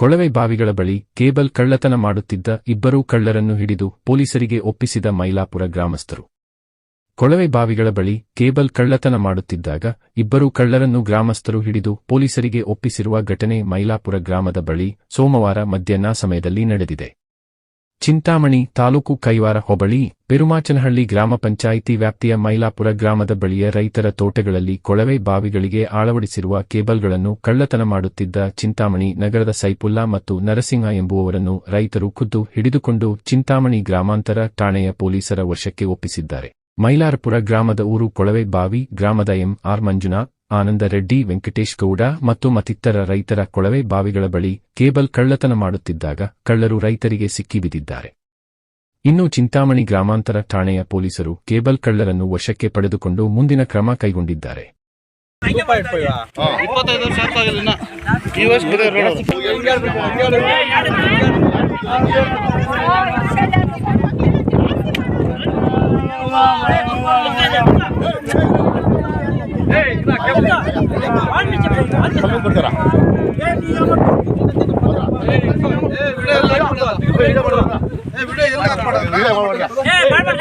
ಕೊಳವೆ ಬಾವಿಗಳ ಬಳಿ ಕೇಬಲ್ ಕಳ್ಳತನ ಮಾಡುತ್ತಿದ್ದ ಇಬ್ಬರೂ ಕಳ್ಳರನ್ನು ಹಿಡಿದು ಪೊಲೀಸರಿಗೆ ಒಪ್ಪಿಸಿದ ಮೈಲಾಪುರ ಗ್ರಾಮಸ್ಥರು. ಕೊಳವೆ ಬಾವಿಗಳ ಬಳಿ ಕೇಬಲ್ ಕಳ್ಳತನ ಮಾಡುತ್ತಿದ್ದಾಗ ಇಬ್ಬರು ಕಳ್ಳರನ್ನು ಗ್ರಾಮಸ್ಥರು ಹಿಡಿದು ಪೊಲೀಸರಿಗೆ ಒಪ್ಪಿಸಿರುವ ಘಟನೆ ಮೈಲಾಪುರ ಗ್ರಾಮದ ಬಳಿ ಸೋಮವಾರ ಮಧ್ಯಾಹ್ನ ಸಮಯದಲ್ಲಿ ನಡೆದಿದೆ. ಚಿಂತಾಮಣಿ ತಾಲೂಕು ಕೈವಾರ ಹೋಬಳಿ, ಪೆರುಮಾಚನಹಳ್ಳಿ ಗ್ರಾಮ ಪಂಚಾಯಿತಿ ವ್ಯಾಪ್ತಿಯ ಮೈಲಾಪುರ ಗ್ರಾಮದ ಬಳಿಯ ರೈತರ ತೋಟಗಳಲ್ಲಿ ಕೊಳವೆ ಬಾವಿಗಳಿಗೆ ಅಳವಡಿಸಿರುವ ಕೇಬಲ್ಗಳನ್ನು ಕಳ್ಳತನ ಮಾಡುತ್ತಿದ್ದ ಚಿಂತಾಮಣಿ ನಗರದ ಸೈಪುಲ್ಲಾ ಮತ್ತು ನರಸಿಂಹ ಎಂಬುವವರನ್ನು ರೈತರು ಖುದ್ದು ಹಿಡಿದುಕೊಂಡು ಚಿಂತಾಮಣಿ ಗ್ರಾಮಾಂತರ ಠಾಣೆಯ ಪೊಲೀಸರ ವಶಕ್ಕೆ ಒಪ್ಪಿಸಿದ್ದಾರೆ. ಮೈಲಾರಪುರ ಗ್ರಾಮದ ಊರು ಕೊಳವೆ ಬಾವಿ, ಗ್ರಾಮದ ಎಂ ಆರ್ ಮಂಜುನಾಥ್ ಆನಂದ ರೆಡ್ಡಿ, ವೆಂಕಟೇಶ್ ಗೌಡ ಮತ್ತು ಮತ್ತಿತರ ರೈತರ ಕೊಳವೆ ಬಾವಿಗಳ ಬಳಿ ಕೇಬಲ್ ಕಳ್ಳತನ ಮಾಡುತ್ತಿದ್ದಾಗ ಕಳ್ಳರು ರೈತರಿಗೆ ಸಿಕ್ಕಿಬಿದ್ದಿದ್ದಾರೆ ಇನ್ನು ಚಿಂತಾಮಣಿ ಗ್ರಾಮಾಂತರ ಠಾಣೆಯ ಪೊಲೀಸರು ಕೇಬಲ್ ಕಳ್ಳರನ್ನು ವಶಕ್ಕೆ ಪಡೆದುಕೊಂಡು ಮುಂದಿನ ಕ್ರಮ ಕೈಗೊಂಡಿದ್ದಾರೆ. ಸ್ವಲ್ಪ ಕೊಡ್ತಾರಾ ವಿಡಿಯೋ ಮಾಡ್ಬೇಡ